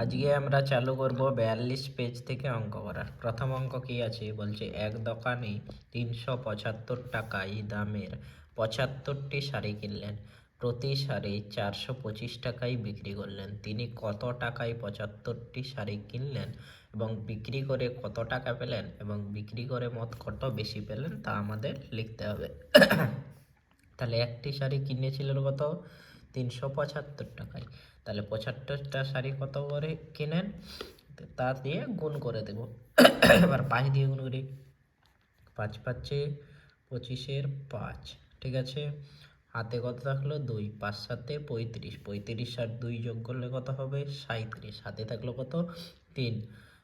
আজকে আমরা চালু করব বিয়াল্লিশ পেজ থেকে অঙ্ক করার। প্রথম অঙ্ক কি আছে? বলছে, এক দোকানে তিনশো পঁচাত্তর টাকায় দামের। পঁচাত্তরটি শাড়ি কিনলেন। প্রতি শাড়ি চারশো পঁচিশ টাকায় বিক্রি করলেন। তিনি কত টাকায় পঁচাত্তরটি শাড়ি কিনলেন এবং বিক্রি করে কত টাকা পেলেন এবং বিক্রি করে মোট কত বেশি পেলেন তা আমাদের লিখতে হবে। তাহলে একটি শাড়ি কিনেছিলেন কত? তিনশো পঁচাত্তর টাকায়। তাহলে পঁচাত্তরটা শাড়ি কত করে কিনেন? তা দিয়ে গুণ করে দেব। এবার পাঁচ দিয়ে গুণ করি। পাঁচ পাঁচে পঁচিশের পাঁচ, ঠিক আছে? হাতে কত থাকল? দুই। পাঁচ সাতে পঁয়ত্রিশ। পঁয়ত্রিশ আর দুই যোগ করলে কত হবে? সাঁত্রিশ হাতে থাকল কত? তিন।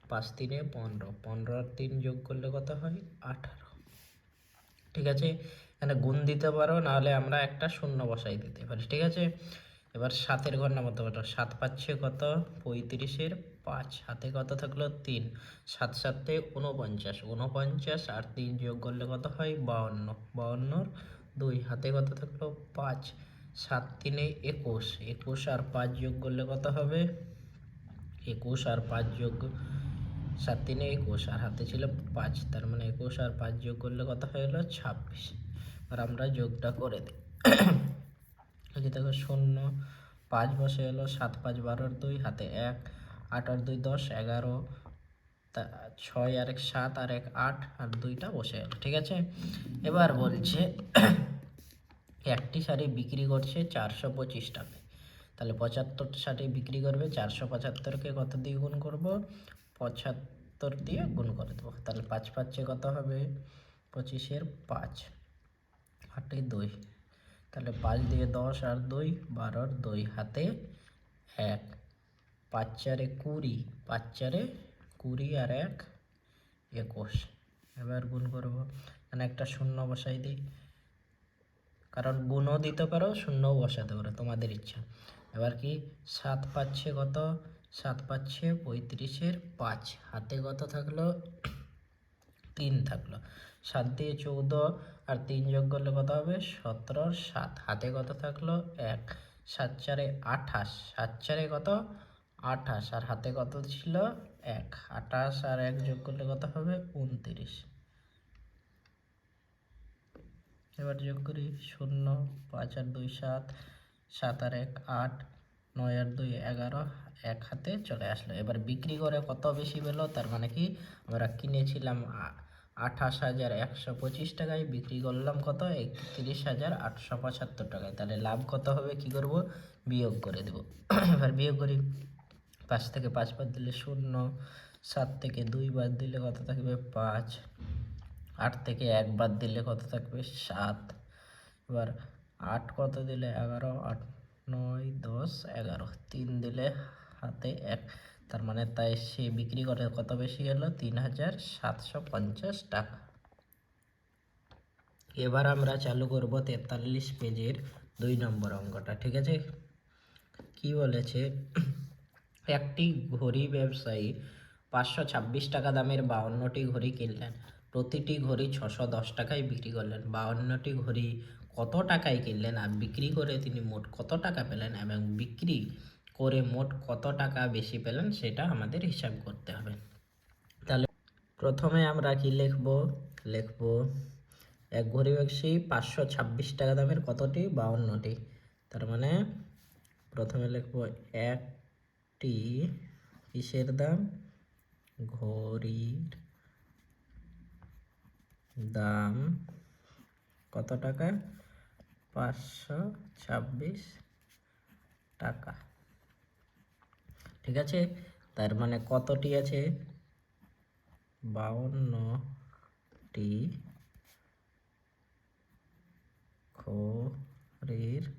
পাঁচ তিনে পনেরো। পনেরো আর তিন যোগ করলে কত হয়? আঠারো। ঠিক আছে? এখানে গুণ দিতে পারো, নাহলে আমরা একটা শূন্য বসাই দিতে পারি, ঠিক আছে? এবার সাতের ঘর নামাতে পারো সাত পাচ্ছে কত? পঁয়ত্রিশের পাঁচ, হাতে কত থাকল? তিন, সাত সাতে উনপঞ্চাশ উনপঞ্চাশ আর তিন যোগ করলে কত হয়? বাউন্ন, বাউন্নর দুই, হাতে কত থাকল? পাঁচ, সাত তিনে একুশ একুশ আর পাঁচ যোগ করলে কত হবে? একুশ আর পাঁচ যোগ সাত তিনে একুশ, আর হাতে ছিল পাঁচ, তার মানে একুশ আর পাঁচ যোগ করলে কত হয়ে গেলো? ছাব্বিশ। আর আমরা যোগটা করে দিই। এই দেখো, শূন্য, পাঁচ বসে এলো সাত, পাঁচ বারোর দুই, হাতে এক, আট আর দুই, দশ, এগারো ছয় আর এক, সাত আর এক, আট, আর দুইটা বসে এলো ঠিক আছে? এবার বলছে, একটি শাড়ি বিক্রি করছে চারশো পঁচিশ টাকায়। তাহলে পঁচাত্তর শাড়ি বিক্রি করবে, চারশো পঁচাত্তরকে কত দিয়ে গুণ করব? পঁচাত্তর দিয়ে গুণ করে দেবো। তাহলে পাঁচ পাঁচে কত হবে? পঁচিশের পাঁচ। আটে দুই। তাহলে পাঁচ দিয়ে দশ আর দুই, বারোর দুই। হাতে এক। পাঁচ চারে কুড়ি। পাঁচ চারে কুড়ি আর এক, একুশ। এবার গুণ করব। মানে একটা শূন্য বসাই দিই। কারণ গুণও দিতে পারো, শূন্যও বসাতে পারো। তোমাদের ইচ্ছা। এবার কি? সাত পাচ্ছে কত? সাত পাচ্ছে পঁয়ত্রিশের পাঁচ। হাতে কত থাকল? তিন থাকল। সাত দিয়ে চৌদ্দ আর তিন যোগ করলে কত হবে? সতেরো সাত। হাতে কত থাকল? এক। সাত চারে আঠাশ। সাত চারে কত? আঠাশ। আর হাতে কত ছিল? এক। আঠাশ আর এক যোগ করলে কত হবে? উনত্রিশ। এবার যোগ করি শূন্য, পাঁচ আর দুই সাত। সাত আর এক আট। নয় আর দুই এগারো এক হাতে চলে আসলো। এবার বিক্রি করে কত বেশি পেল? তার মানে কি? আমরা কিনেছিলাম আঠাশ হাজার একশো পঁচিশ টাকায়, বিক্রি করলাম কত? একত্রিশ হাজার আটশো পঁচাত্তর টাকায়। তাহলে লাভ কত হবে? কি করব? বিয়োগ করে দেব। এবার বিয়োগ করি। পাঁচ থেকে পাঁচ বাদ দিলে শূন্য, সাত থেকে দুই বাদ দিলে কত থাকবে? পাঁচ। আট থেকে এক বাদ দিলে কত থাকবে? সাত। এবার আট কত দিলে এগারো? আট নয়, দশ, এগারো, তিন দিলে হাতে এক। তার মানে তাই সে বিক্রি করে কত বেশি হলো তিন হাজার সাতশো পঞ্চাশ টাকা। এবার আমরা চালু করব তেতাল্লিশ পেজের দুই নম্বর অঙ্কটা, ঠিক আছে? কি বলেছে? একটি ঘড়ি ব্যবসায়ী পাঁচশো ছাব্বিশ টাকা দামের বাউন্নটি ঘড়ি কিনলেন। প্রতিটি ঘড়ি ছশো দশ টাকায় বিক্রি করলেন। বাউন্নটি ঘড়ি কত টাকায় কিনলেন আর বিক্রি করে তিনি মোট কত টাকা পেলেন এবং বিক্রি করে মোট কত টাকা বেশি পেলেন সেটা আমাদের হিসাব করতে হবে। তাহলে প্রথমে আমরা কি লিখব? লিখব, এক ঘড়ি ব্যবসায়ী পাঁচশো ছাব্বিশ টাকা দামের কতটি? বাউন্নটি। তার মানে প্রথমে লিখব একটি কিসের দাম? ঘড়ির দাম কত টাকা? পাঁচশো ছাব্বিশ টাকা। ঠিক আছে? তার মানে কতটি আছে? বাউন্নটি খড়ির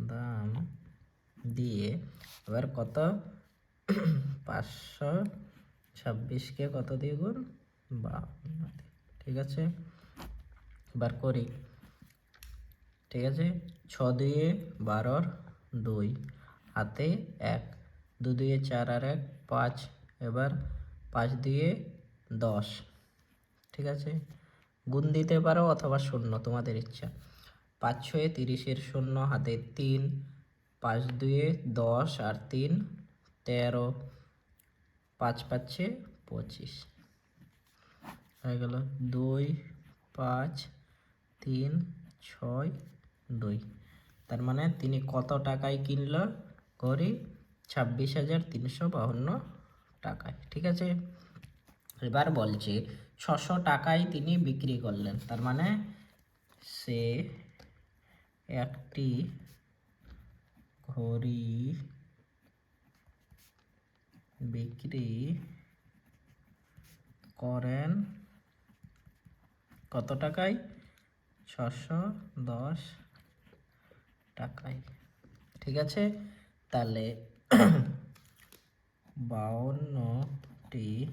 দাম দিয়ে। এবার কত? পাঁচশো ছাব্বিশকে কত দিয়ে গুণ? বাউন্ন ঠিক আছে? এবার করি। ঠিক আছে? ছ দুয়ে বারোর দুই, হাতে এক, দু দুয়ে চার আর এক, পাঁচ, এবার পাঁচ দিয়ে দশ, ঠিক আছে? গুণ দিতে পারো অথবা শূন্য, তোমাদের ইচ্ছা। পাঁচ ছয়ে তিরিশের শূন্য, হাতে তিন, পাঁচ দুয়ে দশ আর তিন, তেরো, পাঁচ পাচ্ছে পঁচিশ। হয়ে গেল। দুই, পাঁচ, তিন, ছয় দুই। তার মানে তিনি কত টাকায় কিনল? ঘড়ি ছাব্বিশ হাজার তিনশো বাহান্ন টাকায়। ঠিক আছে? এবার বলছে, ছশো টাকায় তিনি বিক্রি করলেন। তার মানে সে একটি ঘড়ি বিক্রি করেন কত টাকায়? ছশো দশ টাকায়। ঠিক আছে? তাহলে বাউন্নটি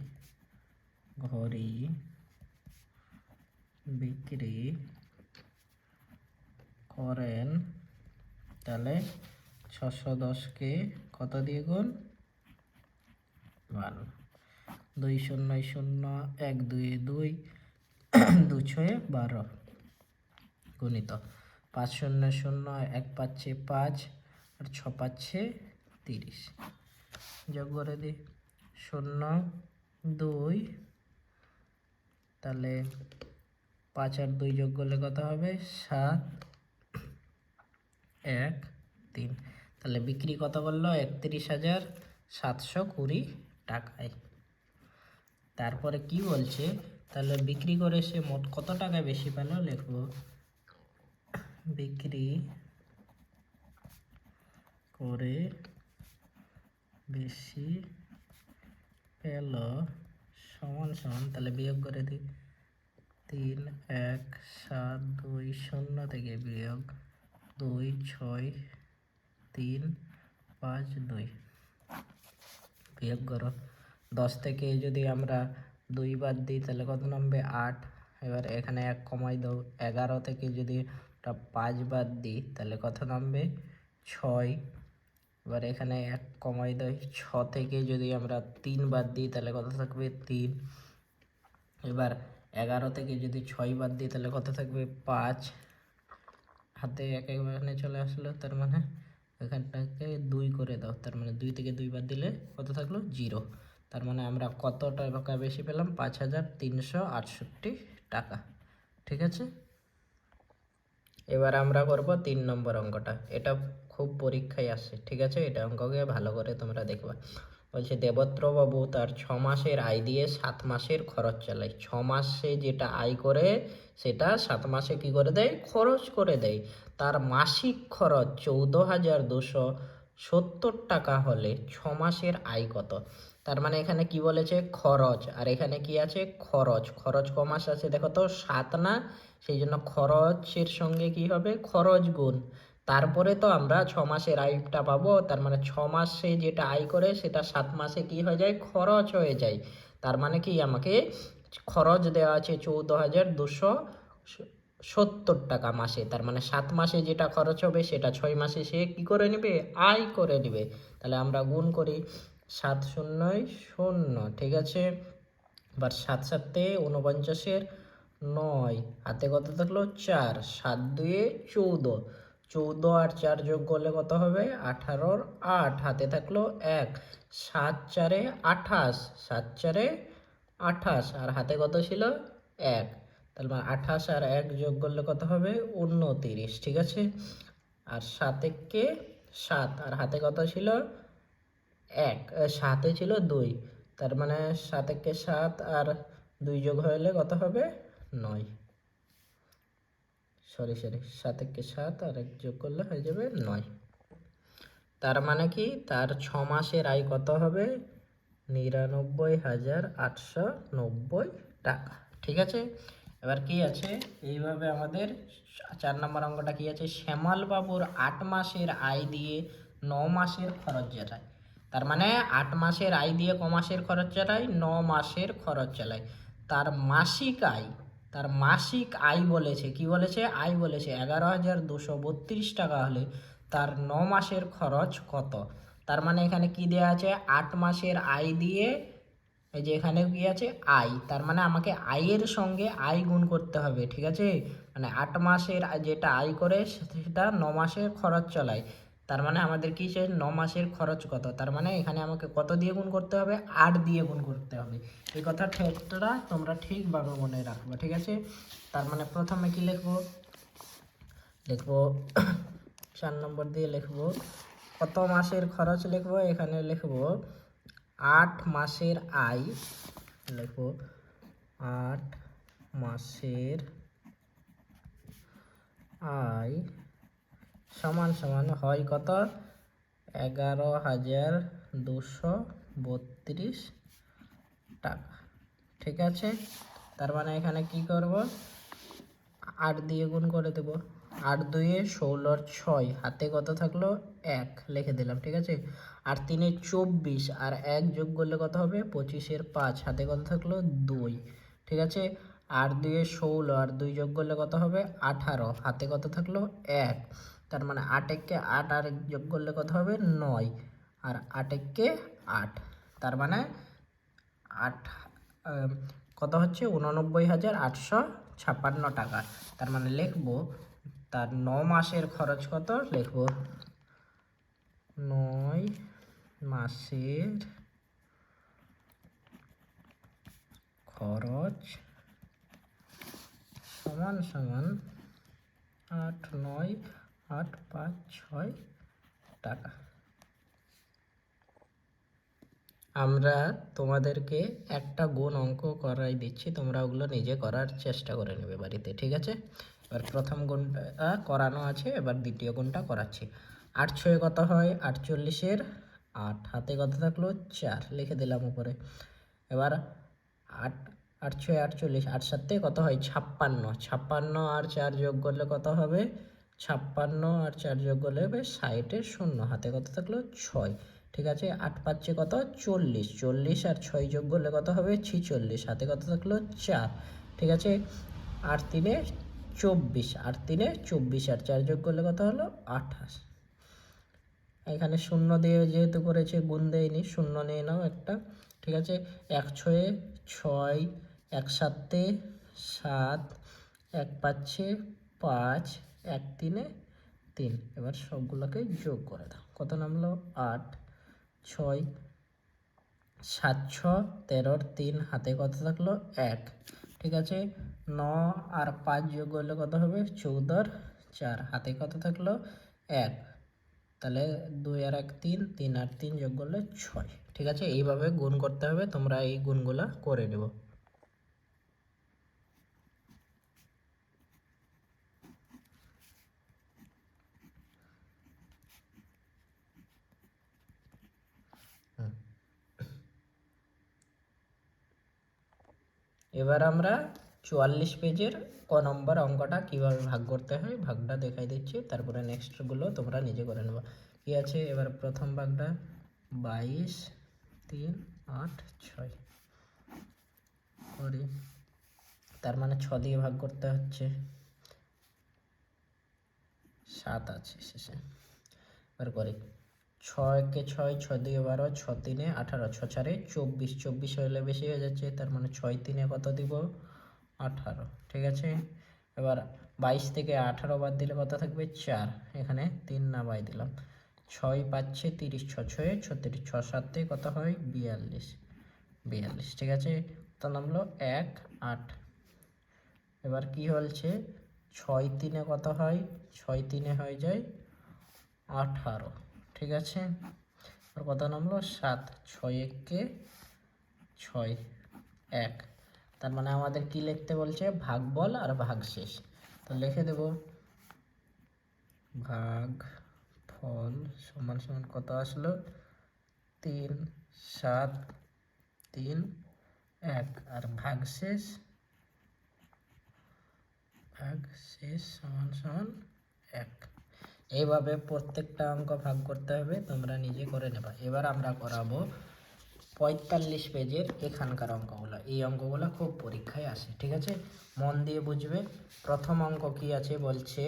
ঘড়ি বিক্রি করেন, তাহলে ছশো দশকে কত দিয়ে গুণ? বান্ন। দুই শূন্য শূন্য এক দুই দুই দু ছয়ে বারো। গুণিত। পাঁচ শূন্য শূন্য, এক পাচ্ছে পাঁচ আর ছ পাচ্ছে তিরিশ। যোগ করে দিই। শূন্য, দুই, তাহলে পাঁচ আর দুই যোগ করলে কত হবে? সাত, এক, তিন। তাহলে বিক্রি কত করল? একত্রিশ হাজার সাতশো কুড়ি টাকায়। তারপরে কি বলছে? তাহলে বিক্রি করে সে মোট কত টাকা বেশি পেল? লিখব। বিক্রি করে বেশি পেল। সমান সমান, তাহলে বিয়োগ করে দিই তিন, এক, সাত, দুই, শূন্য থেকে বিয়োগ দুই, ছয়, তিন, পাঁচ, দুই। বিয়োগ করো। দশ থেকে যদি আমরা দুই বাদ দিই, তাহলে কত নামবে? আট। এবার এখানে এক কমাই দাও। এগারো থেকে যদি ওটা পাঁচ বাদ দিই, তাহলে কত নামবে? ছয়। এবার এখানে এক কমাই দেয় ছ থেকে যদি আমরা তিন বাদ দিই, তাহলে কত থাকবে? তিন। এবার এগারো থেকে যদি ছয় বাদ দিই, তাহলে কত থাকবে? পাঁচ। হাতে এক এখানে চলে আসলো, তার মানে এখানটাকে দুই করে দাও, তার মানে দুই থেকে দুই বাদ দিলে কত থাকল? জিরো। তার মানে আমরা কত টাকা বেশি পেলাম? পাঁচ হাজার তিনশো আটষট্টি টাকা। ঠিক আছে? এবার আমরা করব তিন নম্বর অঙ্কটা। এটা খুব পরীক্ষায় আসে ঠিক আছে? এটা অঙ্ককে ভালো করে তোমরা দেখবা। বলছে দেবত্র বাবু তার ছ মাসের আয় দিয়ে সাত মাসের খরচ চালায়। ছ মাসে যেটা আয় করে, সেটা সাত মাসে কি করে দেয়? খরচ করে দেয়। তার মাসিক খরচ চৌদ্দ হাজার দুশো সত্তর টাকা হলে ছ মাসের আয় কত? তার মানে এখানে কি বলেছে? খরচ। আর এখানে কি আছে? খরচ। খরচ ক মাস আছে দেখো তো? সাত না সেই জন্য খরচের সঙ্গে কি হবে? খরচ গুণ। তারপরে তো আমরা ছ মাসের আয়টা পাবো। তার মানে ছ মাসে যেটা আয় করে সেটা সাত মাসে কি হয়ে যায়? খরচ হয়ে যায়। তার মানে কি আমাকে খরচ দেওয়া আছে চৌদ্দ হাজার দুশো সত্তর টাকা মাসে। তার মানে সাত মাসে যেটা খরচ হবে সেটা ছয় মাসে সে কি করে নেবে? আয় করে নেবে। তাহলে আমরা গুণ করি সাত শূন্যয় শূন্য, ঠিক আছে? এবার সাত সাতে উনপঞ্চাশের নয়। হাতে কত থাকল? চার। সাত দুয়ে চৌদ্দ। চৌদ্দ আর চার যোগ করলে কত হবে? আঠারোর আট। হাতে থাকল এক। সাত চারে আঠাশ। সাত চারে আঠাশ। আর হাতে কত ছিল? এক। তাহলে মানে আঠাশ আর এক যোগ করলে কত হবে? উনতিরিশ ঠিক আছে? আর সাত একে সাত। আর হাতে কত ছিল? এক। সাতে ছিল দুই। তার মানে সাত একে সাত আর দুই যোগ হলে কত হবে? নয়। সরি সরি সাত একে সাত আর এক যোগ করলে হয়ে যাবে নয়। তার মানে কি? তার ছ মাসের আয় কত হবে? নিরানব্বই হাজার আটশো নব্বই টাকা। ঠিক আছে? এবার কি আছে? এইভাবে আমাদের চার নম্বর অঙ্কটা কি আছে? শ্যামল বাবুর আট মাসের আয় দিয়ে ন মাসের খরচ চালায়। তার মানে আট মাসের আয় দিয়ে ক মাসের খরচ চালায়? ন মাসের খরচ চালায়। তার মাসিক আয় তার মাসিক আয় বলেছে, কি বলেছে? আয় বলেছে এগারো হাজার দুশো বত্রিশ টাকা হলে তার ন মাসের খরচ কত? তার মানে এখানে কি দেওয়া আছে? আট মাসের আয় দিয়ে, এই যে এখানে কি আছে? আয়। তার মানে আমাকে আয়ের সঙ্গে আয় গুণ করতে হবে, ঠিক আছে? মানে আট মাসের যেটা আয় করে, সেটা ন মাসের খরচ চলায়। তার মানে আমাদের কি সে ন মাসের খরচ কত? তার মানে এখানে আমাকে কত দিয়ে গুণ করতে হবে? আট দিয়ে গুণ করতে হবে। এই কথা ক্ষেত্রটা তোমরা ঠিকভাবে মনে রাখবে, ঠিক আছে? তার মানে প্রথমে কি লিখব? লিখব, চার নম্বর দিয়ে লিখব, কত মাসের খরচ লিখব? এখানে লিখব, আট মাসের আয়, লিখব, আট মাসের আয় সমান সমান হয় কত? এগারো হাজার দুশো বত্রিশ টাকা। ঠিক আছে? তার মানে এখানে কি করব? আট দিয়ে গুণ করে দেব। আট দুয়ে ষোলোর ছয়। হাতে কত থাকল? এক। লিখে দিলাম, ঠিক আছে? আর তিনে চব্বিশ। আর এক যোগ করলে কত হবে? পঁচিশের পাঁচ। হাতে কত থাকল? দুই। ঠিক আছে? আর দুয়ে ষোলো। আর দুই যোগ করলে কত হবে? আঠারো। হাতে কত থাকল? এক। তার মানে আট এককে আট আর যোগ করলে কত হবে? নয়। আর আট এককে আট। তার মানে আট কত হচ্ছে? উননব্বই হাজার আটশো ছাপ্পান্ন টাকা। তার মানে লিখব, তার ন মাসের খরচ কত? লিখব, নয় মাসের খরচ সমান সমান আট, নয় আট, পাঁচ, ছয় টাকা। আমরা তোমাদেরকে একটা গুণ অঙ্ক করাই দিচ্ছি, তোমরা ওগুলো নিজে করার চেষ্টা করে নেবে বাড়িতে, ঠিক আছে? এবার প্রথম গুণটা করানো আছে, এবার দ্বিতীয় গুণটা করাচ্ছি। আট ছয় কত হয়? আটচল্লিশের আট, হাতে কত থাকল? চার, লিখে দিলাম উপরে। এবার আট আট ছয় আটচল্লিশ, আট সাতে কত হয়? ছাপ্পান্ন ছাপ্পান্ন আর চার যোগ করলে কত হবে? ছাপ্পান্ন আর চার যোগ করলে হবে শূন্য। হাতে কত থাকল? ছয়। ঠিক আছে? আট পাচ্ছে কত? চল্লিশ। চল্লিশ আর ছয় যোগ করলে কত হবে? ছিচল্লিশ। হাতে কত থাকল? চার। ঠিক আছে? আর তিনে চব্বিশ। আর তিনে চব্বিশ। আর চার যোগ করলে কত হলো? আঠাশ। এখানে শূন্য দিয়ে যেহেতু করেছে, গুণ দেয়নি। শূন্য নিয়ে নাও একটা। ঠিক আছে? এক ছয়ে ছয়, এক সাতে সাত, এক পাচ্ছে পাঁচ এক তিনে তিন। এবার সবগুলোকে যোগ করে দাও। কত নামলো? আট, ছয়, সাত, ছ তেরোর তিন, হাতে কত থাকল? এক। ঠিক আছে? ন আর পাঁচ যোগ করলে কত হবে? চৌদ্দর চার। হাতে কত থাকল? এক। তাহলে দুই আর এক তিন তিন আর তিন যোগ করলে ছয়। ঠিক আছে? এইভাবে গুণ করতে হবে। তোমরা এই গুণগুলা করে নেব। এবার আমরা চুয়াল্লিশ পেজের ক নম্বর অঙ্কটা কীভাবে ভাগ করতে হয়, ভাগটা দেখাই দিচ্ছি। তারপরে নেক্সটগুলো তোমরা নিজে করে নেবা। কি আছে? এবার প্রথম ভাগটা বাইশ, তিন, আট, ছয়। করি। তার মানে ছ দিয়ে ভাগ করতে হচ্ছে। সাত আছে শেষে। এবার করি। ছয়কে ছয় ছ দিয়ে বারো ছ তিনে আঠারো ছ চারে চব্বিশ চব্বিশ হলে বেশি হয়ে যাচ্ছে, তার মানে ছয় তিনে কত দিব? আঠারো, ঠিক আছে? এবার বাইশ থেকে আঠারো বাদ দিলে কত থাকবে? চার, এখানে তিন না বাই দিলাম। ছয় পাচ্ছে তিরিশ ছ ছয়ে ছত্রিশ ছ সাতে কত হয়? বিয়াল্লিশ বিয়াল্লিশ, ঠিক আছে? তো নামলো এক, আট। এবার কি হচ্ছে ছয় তিনে কত হয়? ছয় তিনে হয়ে যায় আঠারো। ঠিক আছে? আর কত নামলো? সাত, ছয় এককে ছয়, এক। তার মানে আমাদের কি লিখতে বলছে? ভাগবল আর ভাগশেষ তো লিখে দেব। ভাগ ফল সমান সমান কত আসলো? তিন, সাত, তিন, এক। আর ভাগশেষ ভাগশেষ সমান সমান এক। এইভাবে প্রত্যেকটা অঙ্ক ভাগ করতে হবে, তোমরা নিজে করে নেবা। এবার আমরা করাবো পঁয়তাল্লিশ পেজের এখানকার অঙ্কগুলো। এই অঙ্কগুলো খুব পরীক্ষায় আসে, ঠিক আছে? মন দিয়ে বুঝবে। প্রথম অঙ্ক কি আছে? বলছে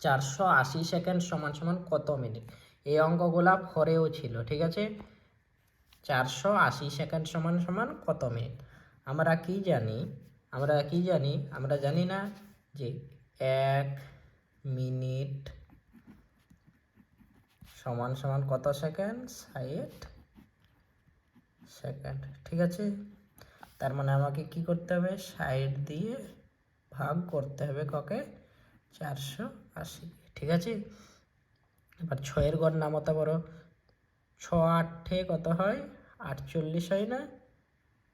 চারশো আশি সেকেন্ড সমান সমান কত মিনিট? এই অঙ্কগুলা ফরেও ছিল, ঠিক আছে? চারশো আশি সেকেন্ড সমান সমান কত মিনিট? আমরা কি জানি? আমরা কি জানি? আমরা জানি না যে এক মিনিট সমান সমান কত সেকেন্ড ষাট সেকেন্ড ঠিক আছে? তার মানে আমাকে কি করতে হবে? ষাট দিয়ে ভাগ করতে হবে ককে চারশো আশি। ঠিক আছে? এবার ছয়ের গড় নামাতে বড় ছ আটে কত হয়? আটচল্লিশ হয় না?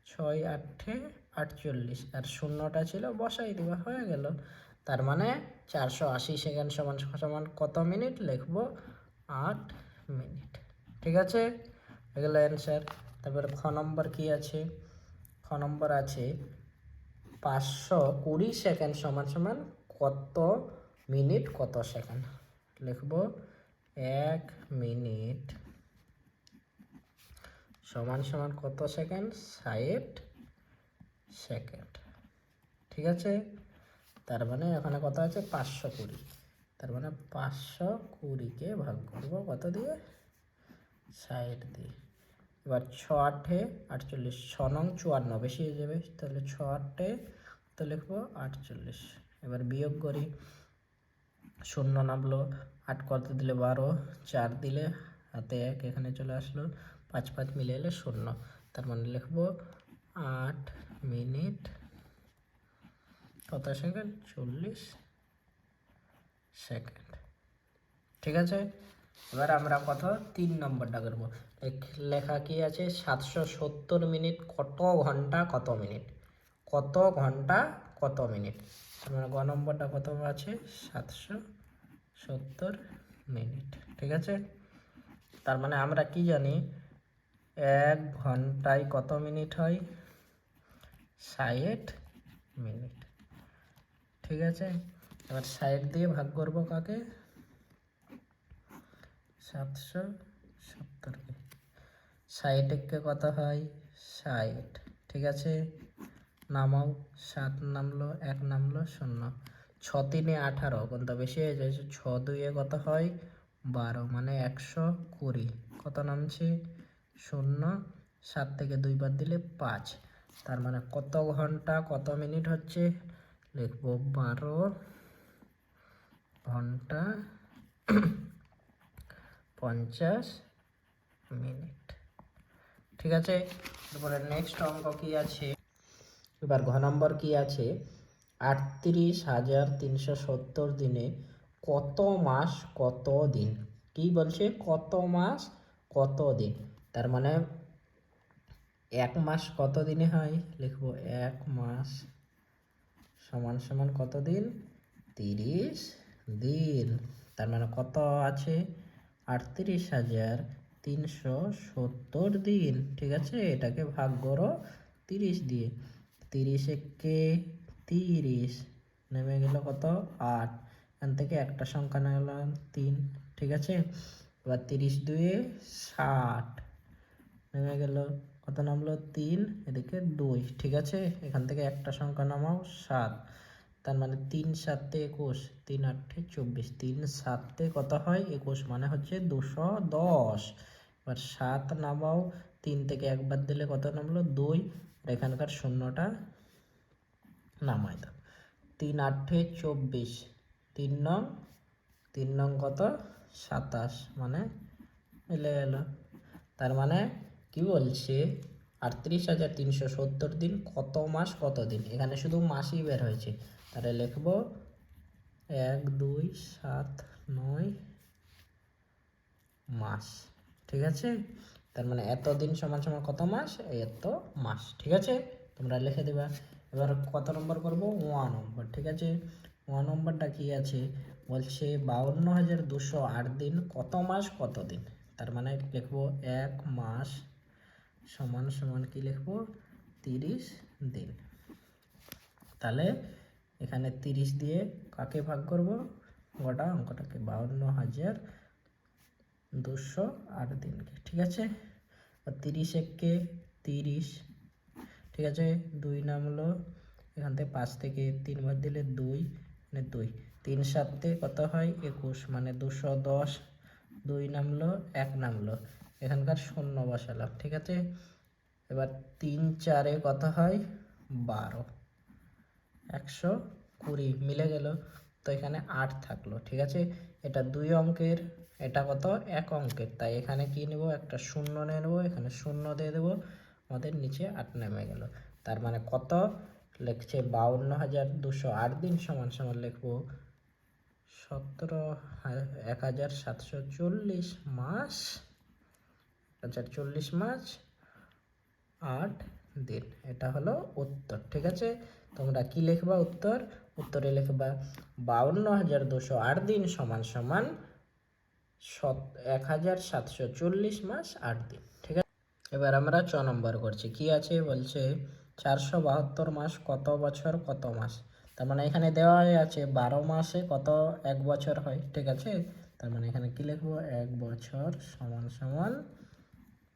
ছয় আটে আটচল্লিশ। আর শূন্যটা ছিল, বসাই দিবা। হয়ে গেল। তার মানে চারশো আশি সেকেন্ড সমান সমান কত মিনিট? লিখব আট মিনিট। ঠিক আছে? এগুলো অ্যান্সার তারপরে খ নম্বর কি আছে? খ নম্বর আছে, পাঁচশো কুড়ি সেকেন্ড সমান সমান কত মিনিট? কত সেকেন্ড? লিখব এক মিনিট সমান সমান কত সেকেন্ড? ষাট সেকেন্ড। ঠিক আছে? তার মানে এখানে কত আছে? পাঁচশো কুড়ি। তার মানে পাঁচশো কুড়িকে ভাগ করব কত দিয়ে? ষাট দিয়ে। এবার ছ আটে আটচল্লিশ, ছ নং চুয়ান্ন, বেশি হয়ে যাবে। তাহলে ছ আটে তো লিখব? আটচল্লিশ। এবার বিয়োগ করি। শূন্য নামলো, আট কত দিলে বারো? চার দিলে হাতে এক, এখানে চলে আসলো। পাঁচ পাঁচ মিলে এলে শূন্য। তার মানে লিখব আট মিনিট কত সেকেন্ড? চল্লিশ সেকেন্ড। ঠিক আছে? এবার আমরা কত তিন নম্বরটা করব। লেখা কি আছে? সাতশো সত্তর মিনিট কত ঘণ্টা কত মিনিট? কত ঘণ্টা কত মিনিট? মানে গ নম্বরটা কত আছে? সাতশো সত্তর মিনিট। ঠিক আছে? তার মানে আমরা কি জানি? এক ঘন্টায় কত মিনিট হয়? ষাট মিনিট। ঠিক আছে? এবার ষাট দিয়ে ভাগ করব কাকে? সাতশো সত্তরকে ষাটকে কত হয়? ষাট। ঠিক আছে? নামাও। সাত নামলো, এক নামলো, শূন্য। ছ তিনে আঠারো, কোনটা বেশি হয়ে যায়? ছ দুইয়ে কত হয়? বারো মানে একশো কুড়ি। কত নামছে? শূন্য। সাত থেকে দুই দুইবার দিলে পাঁচ। তার মানে কত ঘণ্টা, কত মিনিট হচ্ছে? লিখব বারো, ঘণ্টা, পঞ্চাশ মিনিট। ঠিক আছে? তারপরে নেক্সট অঙ্ক কি আছে? এবার ঘ নম্বর কি আছে? আটত্রিশ হাজার তিনশো সত্তর দিনে কত মাস, কত দিন? কি বলছে? কত মাস, কত দিন? তার মানে এক মাস কত দিনে হয়? লিখব এক মাস সমান সমান কত দিন? তিরিশ দিন। তার মানে কত আছে? আটত্রিশ হাজার তিনশো সত্তর দিন। ঠিক আছে? এটাকে ভাগ করো তিরিশ দিয়ে। তিরিশ একে তিরিশ নেমে গেল কত? আট। এখান থেকে একটা সংখ্যা নিলাম, তিন। ঠিক আছে? এবার তিরিশ দুয়ে ষাট নেমে গেল কত নামলো? তিন, এদিকে দুই, ঠিক আছে? এখান থেকে একটা সংখ্যা নামাও, সাত। তার মানে তিন সাতে একুশ, তিন আটে চব্বিশ, তিন সাতে কত হয়? একুশ মানে হচ্ছে দুশো দশ। এবার সাত নামাও, তিন থেকে একবার দিলে কত নামলো? দুই। এখানকার শূন্যটা নামাই দাও। তিন আটে চব্বিশ, তিন নং তিন নং কত? সাতাশ মানে মিলে গেল তার মানে কি বলছে? আটত্রিশ হাজার তিনশো সত্তর দিন কত মাস কত দিন? এখানে শুধু মাসই বের হয়েছে। তাহলে লিখব এক, দুই, সাত, নয় মাস। ঠিক আছে? তার মানে এত দিন সমান সমান কত মাস? এত মাস। ঠিক আছে? তোমরা লিখে দেবা। এবার কত নম্বর করব? One number. ঠিক আছে? ওয়ান নম্বরটা কি আছে? বলছে বাউন্ন হাজার দুশো আট দিন কত মাস কত দিন? তার মানে লিখব এক মাস সমান সমান কি লিখব? তিরিশ দিন। তাহলে এখানে তিরিশ দিয়ে কাকে ভাগ করব? গোটা অঙ্কটাকে বাউন্ন হাজার দুশো আট দিনকে, ঠিক আছে? তিরিশ এককে তিরিশ, ঠিক আছে? দুই নামলো, এখান থেকে পাঁচ থেকে তিনবার দিলে দুই মানে দুই। তিন সাতে কত হয়? একুশ মানে দুশো দশ। দুই নামলো, এক নামলো। এখানকার শূন্য বসালাম, ঠিক আছে? এবার তিন চারে কত হয়? বারো। একশো কুড়ি, মিলে গেল। তো এখানে আট থাকল, ঠিক আছে? এটা দুই অঙ্কের, এটা কত? এক অঙ্কের। তাই এখানে কি নেব? একটা শূন্য নিয়ে নেব, এখানে শূন্য দিয়ে দেবো। আমাদের নিচে আট নেমে গেল। তার মানে কত? লিখছে বাউন্ন হাজার দুশো আট দিন সমান সমান লিখব সতেরো এক হাজার সাতশো চল্লিশ মাস হাজার চল্লিশ মাস আট দিন। এটা হলো উত্তর, ঠিক আছে? তোমরা কি লিখবা উত্তর? উত্তরে লিখবা, বাউন্ন হাজার দুশো আট দিন সমান সমান সত, এক হাজার সাতশো চল্লিশ মাস আট দিন, ঠিক আছে? এবার আমরা ছ নম্বর করছি। কি আছে? বলছে, চারশো বাহাত্তর মাস কত বছর কত মাস? তার মানে এখানে দেওয়া আছে বারো মাসে কত এক বছর হয়, ঠিক আছে? তার মানে এখানে কি লিখব? এক বছর সমান সমান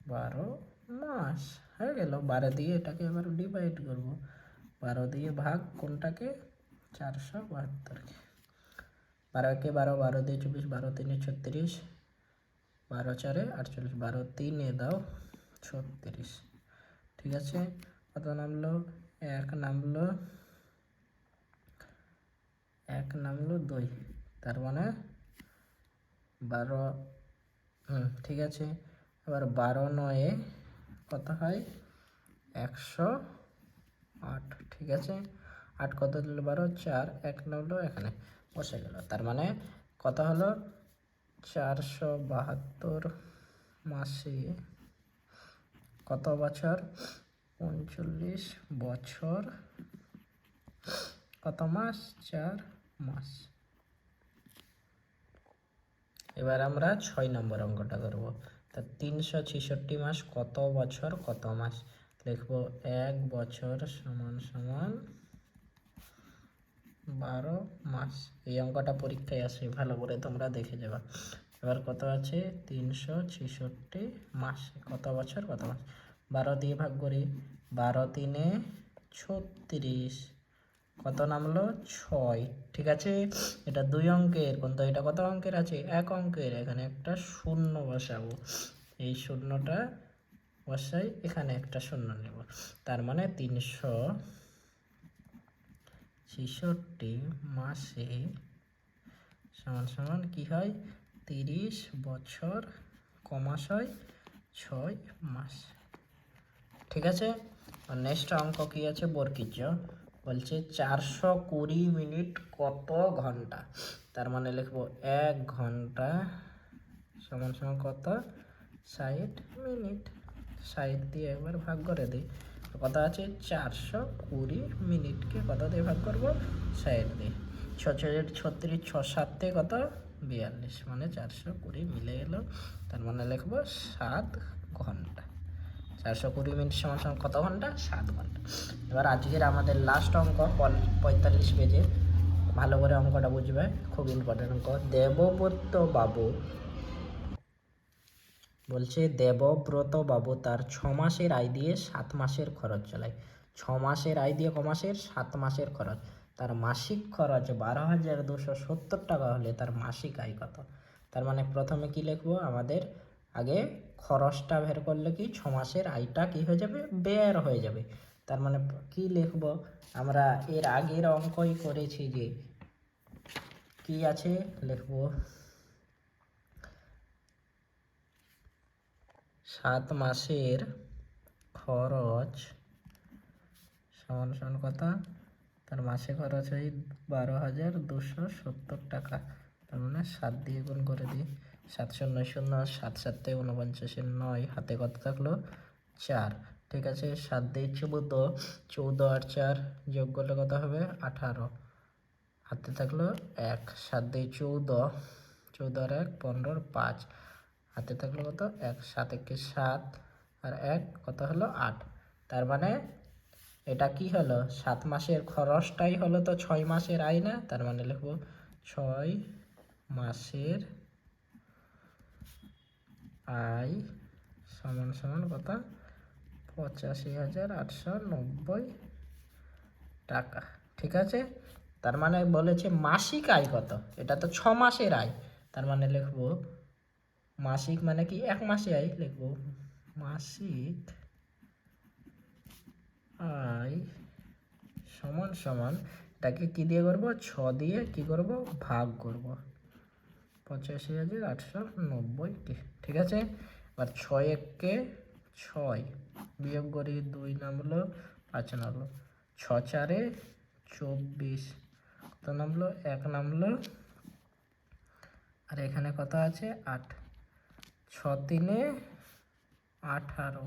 বারো মাস, হয়ে গেল। বারো দিয়ে এটাকে এবার ডিভাইড করব। বারো দিয়ে ভাগ কোনটাকে? চারশো বাহাত্তরকে বারো একে বারো বারো দিয়ে চব্বিশ, বারো তিনে ছত্রিশ, বারো চারে আটচল্লিশ, বারো তিনে দাও ছত্রিশ। ঠিক আছে? কত নামলো? এক নামলো এক নামলো দুই। তার মানে বারো, হুম, ঠিক আছে? এবার বারো নয়ে কত হয়? একশো আট, ঠিক আছে? আট কত দিল বারো? চার, এক নামলো এখানে বসে গেল। তার মানে কত হলো? চারশো বাহাত্তর মাসে কত বছর? উনচল্লিশ বছর। কত মাস? চার মাস। এবার আমরা ছয় নম্বর অঙ্কটা করব। তিনশো ছেষট্টি মাস কত বছর? কত মাস? লিখব এক বছর সমান সমান বারো মাস। এই অঙ্কটা পরীক্ষায় আসে ভালো করে তোমরা দেখে যাবা। এবার কত আছে? তিনশো ছেষট্টি মাস। কত বছর? কত মাস? বারো দিয়ে ভাগ করি। বারো তিনে ছত্রিশ। কত নামলো? ছয়। ঠিক আছে? এটা দুই অঙ্কের। কিন্তু এটা কত অঙ্কের আছে? এক অঙ্কের। এখানে একটা শূন্য বসাবো। এই শূন্যটা বসাই, এখানে একটা শূন্য নেব। তার মানে তিনশো ছেষট্টি মাসে সমান সমান কি হয়? তিরিশ বছর কমাস হয় ছয় মাস। ঠিক আছে? নেক্সট অঙ্ক কি আছে? বর্কিজ বলছে চারশো কুড়ি মিনিট কত ঘণ্টা? তার মানে লিখব এক ঘণ্টা সমান সমান কত? ষাট মিনিট। ষাট দিয়ে একবার ভাগ করে দিই। কত আছে? চারশো কুড়ি মিনিটকে কত দিয়ে ভাগ করব? ষাট দিয়ে। ছ ছ- ছত্রিশ ছ সাতে কত? বিয়াল্লিশ। মানে চারশো কুড়ি মিলে এলো তার মানে লিখব সাত ঘণ্টা। চারশো কুড়ি মিনিট সমান সমান কত ঘণ্টা? সাত ঘণ্টা। এবার আজকের আমাদের লাস্ট অঙ্ক পঁয়তাল্লিশ পেজে ভালো করে অঙ্কটা বুঝবে, খুব ইম্পর্টেন্ট অঙ্ক। দেবব্রত বাবু। বলছে, দেবব্রত বাবু তার ছ মাসের আয় দিয়ে সাত মাসের খরচ চালায়। ছ মাসের আয় দিয়ে ক মাসের? সাত মাসের খরচ। তার মাসিক খরচ বারো হাজার দুশো সত্তর টাকা হলে তার মাসিক আয় কত? তার মানে প্রথমে কি লিখব? আমাদের আগে খরচটা বের করলে কি ছ মাসের আয়টা কি হয়ে যাবে? বের হয়ে যাবে। তার মানে কি লিখব? আমরা এর আগের অঙ্কই করেছি যে কি আছে লিখব? সাত মাসের খরচ সমান সমান কথা তার মাসে খরচ হয় বারো হাজার দুশো সত্তর টাকা। তার মানে সাত দিয়ে গুণ করে দিই। সাত শূন্য শূন্য সাত সাতে উনপঞ্চাশের নয়, হাতে কত থাকল? চার। ঠিক আছে, সাত দিয়ে চৌদ্দ চৌদ্দ আর চার যোগ করলে কত হবে? আঠারো। হাতে থাকল এক। সাত দিয়ে চৌদ্দ চৌদ্দ আর এক, পনেরো পাঁচ। হাতে থাকল কত? এক। সাত একে সাত আর এক কত হলো? আট। তার মানে এটা কি হলো? সাত মাসের খরচটাই হলো তো ছয় মাসের আয় না? তার মানে লিখব ছয় মাসের আয় সমান সমান কত পঁচাশি হাজার আটশো নব্বই টাকা। ঠিক আছে? তার মানে বলেছে মাসিক আয় কত? এটা তো ছ মাসের আয়। তার মানে লিখব মাসিক মানে কি? এক মাসে আয় লিখব। মাসিক আয় সমান সমান এটাকে কি দিয়ে করব? ছ দিয়ে কি করব? ভাগ করব। পঁচাশি হাজার আটশো নব্বইটি, ঠিক আছে? এবার ছয় এককে ছয় বিয়োগ করি দুই নামলো পাঁচ নামলো, ছ চারে চব্বিশ, কত নামলো? এক নামলো। আর এখানে কত আছে? আট। ছ তিনে আঠারো,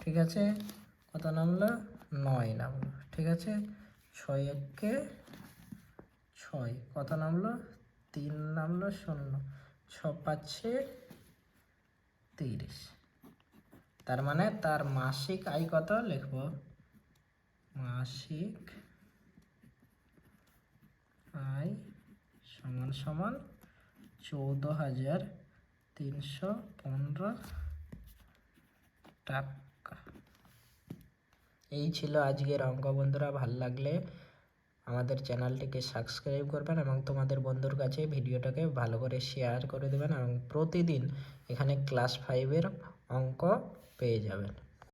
ঠিক আছে? কত নামলো? নয় নামলো, ঠিক আছে? ছয় এককে ছয়, কত নামলো? তিন নামলো শূন্য ছ পাচ্ছে তিরিশ। তার মানে তার মাসিক আয় কত লিখব? মাসিক আয় সমান সমান চৌদ্দ হাজার তিনশো পনেরো টাকা। এই ছিল আজকের অঙ্ক। বন্ধুরা, ভালো লাগলে আমাদের চ্যানেলটিকে সাবস্ক্রাইব করবেন এবং তোমাদের বন্ধুর কাছে ভিডিওটাকে ভালো করে শেয়ার করে দেবেন এবং প্রতিদিন এখানে ক্লাস ফাইভের অঙ্ক পেয়ে যাবেন।